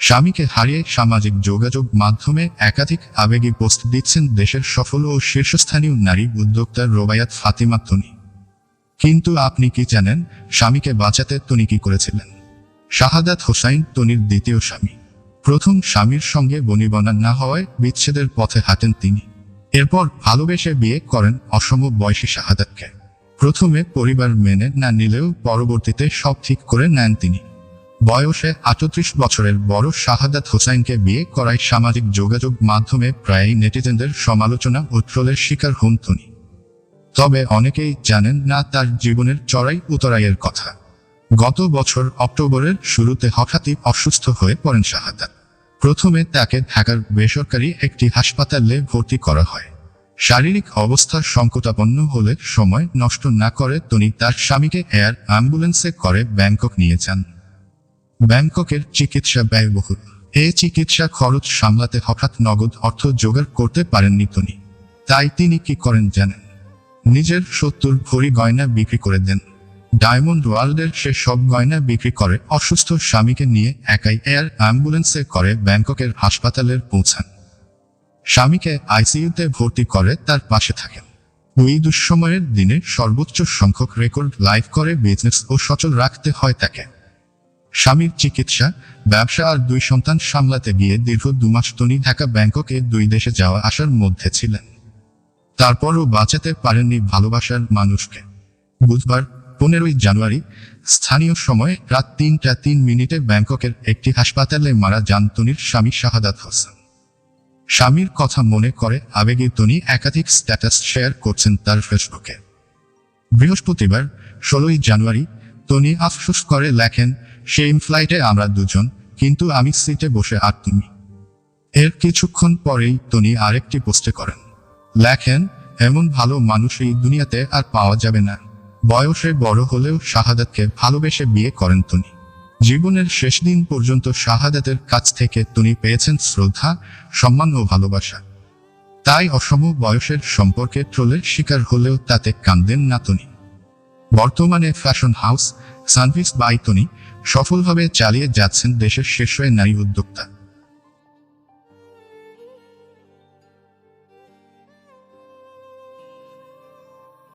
স্বামীকে হারিয়ে সামাজিক যোগাযোগ মাধ্যমে একাধিক আবেগী পোস্ট দিচ্ছেন দেশের সফল ও শীর্ষস্থানীয় নারী উদ্যোক্তা রোবায়াত ফাতিমা তনি কিন্তু আপনি কি জানেন, স্বামীকে বাঁচাতে তনি কি করেছিলেন? শাহাদাত হোসাইন তনির দ্বিতীয় স্বামী। প্রথম স্বামীর সঙ্গে বনিবনা না হওয়ায় বিচ্ছেদের পথে হাঁটেন তিনি। এরপর ভালোবেসে বিয়ে করেন অসম বয়সী শাহাদাতকে। প্রথমে পরিবার মেনে না নিলেও পরবর্তীতে সব ঠিক করে নেন তিনি। বয়সে আটত্রিশ বছরের বড় শাহাদাত হোসাইনকে বিয়ে করায় সামাজিক যোগাযোগ মাধ্যমে প্রায়ই নেটিজেনদের সমালোচনা ও ট্রোলের শিকার হন তনি। তবে অনেকেই জানেন না তার জীবনের চড়াই উতরাইয়ের কথা। গত বছর অক্টোবরের শুরুতে হঠাৎই অসুস্থ হয়ে পড়েন শাহাদাত। প্রথমে তাকে ঢাকার বেসরকারি একটি হাসপাতালে ভর্তি করা হয়। শারীরিক অবস্থা সংকটাপন্ন হলে সময় নষ্ট না করে তনি তার স্বামীকে এয়ার অ্যাম্বুলেন্সে করে ব্যাংকক নিয়ে যান। ব্যাংককের চিকিৎসা ব্যয়বহুল। এ চিকিৎসা খরচ সামলাতে হঠাৎ নগদ অর্থ জোগাড় করতে পারেননি তনি তাই তিনি কি করেন জানেন? নিজের সত্তর ভরি গয়না বিক্রি করে দেন। ডায়মন্ড ওয়ার্ল্ডের সে সব গয়না বিক্রি করে অসুস্থ স্বামীকে নিয়ে একাই এয়ার অ্যাম্বুলেন্সে করে ব্যাংককের হাসপাতালের পৌঁছান। স্বামীকে আইসিইউতে ভর্তি করে তার পাশে থাকেন। ওই দুঃসময়ের দিনে সর্বোচ্চ সংখ্যক রেকর্ড লাইভ করে বিজনেস ও সচল রাখতে হয় তাকে। স্বামীর চিকিৎসা, ব্যবসা আর দুই সন্তান সামলাতে গিয়ে দীর্ঘ দুমাস তনি ঢাকা ব্যাংককে দুই দেশে যাওয়া আসার মধ্যে ছিলেন। তারপরও বাঁচাতে পারেননি ভালোবাসার মানুষকে। বুধবার, পনেরোই জানুয়ারি, স্থানীয় সময়ে রাত তিনটা তিন মিনিটে ব্যাংককের একটি হাসপাতালে মারা যান তনির স্বামী শাহাদাত হোসেন। স্বামীর কথা মনে করে আবেগে তনি একাধিক স্ট্যাটাস শেয়ার করছেন তার ফেসবুকে। বৃহস্পতিবার, ষোলোই জানুয়ারি, তনি আফসোস করে লেখেন সেই ফ্লাইটে আমরা দুজন, কিন্তু আমি সিটে বসে আর তুমি। এর কিছুক্ষণ পরেই তনি আরেকটি পোস্টে করেন। লেখেন, এমন ভালো মানুষ এই দুনিয়াতে আর পাওয়া যাবে না। বয়সে বড় হলেও শাহাদাতকে ভালোবেসে বিয়ে করেন তনি জীবনের শেষ দিন পর্যন্ত শাহাদাতের কাছ থেকে তনি পেয়েছেন শ্রদ্ধা, সম্মান ও ভালোবাসা। তাই অসম বয়সের সম্পর্কে ট্রোলের শিকার হলেও তাতে কান্দেন না তনি বর্তমানে fashion house Sanvees by Toni সফলভাবে চালিয়ে যাচ্ছেন দেশের শীর্ষ নারী উদ্যোক্তা।